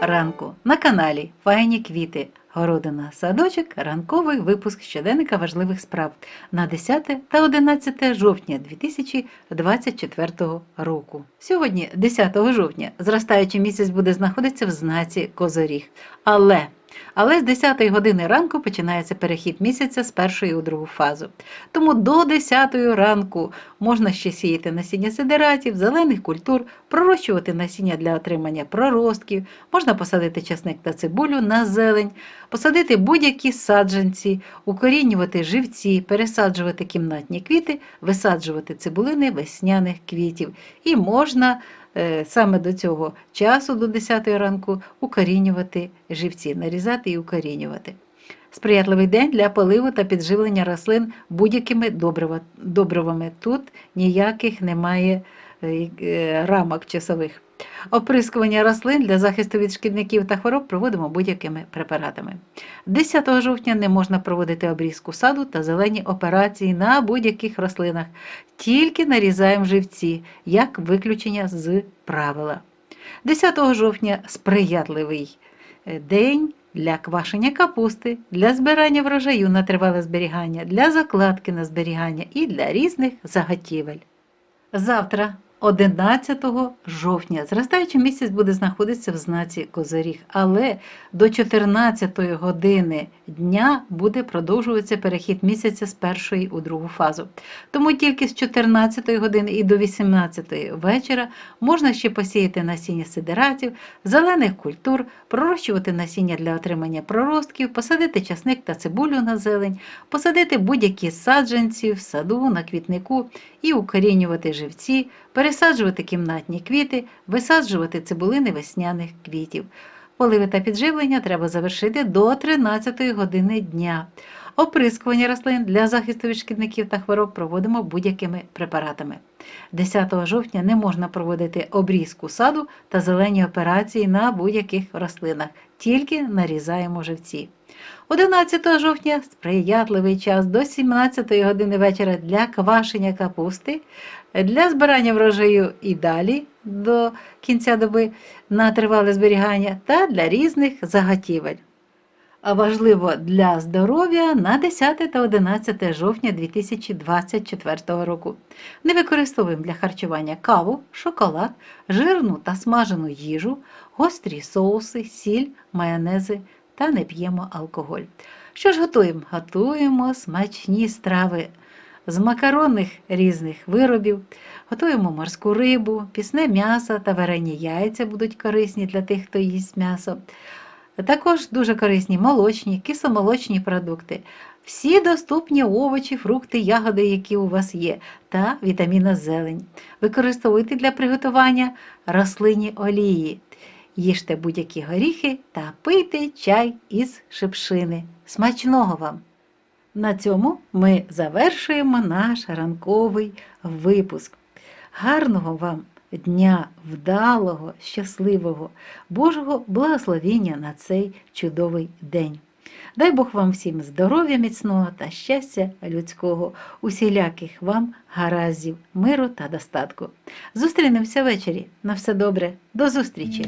ранку на каналі Файні квіти. Городина садочок, ранковий випуск щоденника важливих справ на 10 та 11 жовтня 2024 року. Сьогодні, 10 жовтня, зростаючий місяць буде знаходитися в знаці Козоріг. Але але з 10 години ранку починається перехід місяця з першої у другу фазу. Тому до 10 ранку можна ще сіяти насіння сидератів, зелених культур, пророщувати насіння для отримання проростків, можна посадити часник та цибулю на зелень, посадити будь-які саджанці, укорінювати живці, пересаджувати кімнатні квіти, висаджувати цибулини весняних квітів. І можна саме до цього часу, до 10 ранку, укорінювати живці, нарізати і укорінювати. Сприятливий день для поливу та підживлення рослин будь-якими добривами. Тут ніяких немає е, е, рамок часових. Оприскування рослин для захисту від шкідників та хвороб проводимо будь-якими препаратами. 10 жовтня не можна проводити обрізку саду та зелені операції на будь-яких рослинах, тільки нарізаємо живці, як виключення з правила. 10 жовтня сприятливий е, день для квашення капусти, для збирання врожаю на тривале зберігання, для закладки на зберігання і для різних заготівель. Завтра, 11 жовтня, зростаючий місяць буде знаходитися в знаці Козиріг, але до 14 години дня буде продовжуватися перехід місяця з першої у другу фазу. Тому тільки з 14 години і до 18 вечора можна ще посіяти насіння сидератів, зелених культур, пророщувати насіння для отримання проростків, посадити часник та цибулю на зелень, посадити будь-які саджанці в саду, на квітнику і укорінювати живці, пересаджувати кімнатні квіти, висаджувати цибулини весняних квітів. Поливи та підживлення треба завершити до 13 години дня. Оприскування рослин для захисту від шкідників та хвороб проводимо будь-якими препаратами. 10 жовтня не можна проводити обрізку саду та зелені операції на будь-яких рослинах, тільки нарізаємо живці. 11 жовтня сприятливий час до 17 години вечора для квашення капусти, для збирання врожаю і далі до кінця доби на тривале зберігання та для різних заготівель. Важливо для здоров'я на 10 та 11 жовтня 2024 року. Не використовуємо для харчування каву, шоколад, жирну та смажену їжу, гострі соуси, сіль, майонези та не п'ємо алкоголь. Що ж готуємо? Готуємо смачні страви з макаронних різних виробів, готуємо морську рибу, пісне м'ясо та варені яйця будуть корисні для тих, хто їсть м'ясо. Також дуже корисні молочні, кисломолочні продукти, всі доступні овочі, фрукти, ягоди, які у вас є, та вітаміна зелень. Використовуйте для приготування рослинні олії. Їжте будь-які горіхи та пийте чай із шипшини. Смачного вам! На цьому ми завершуємо наш ранковий випуск. Гарного вам дня, вдалого, щасливого, Божого благословення на цей чудовий день. Дай Бог вам всім здоров'я міцного та щастя людського, усіляких вам гараздів, миру та достатку. Зустрінемося ввечері. На все добре, до зустрічі!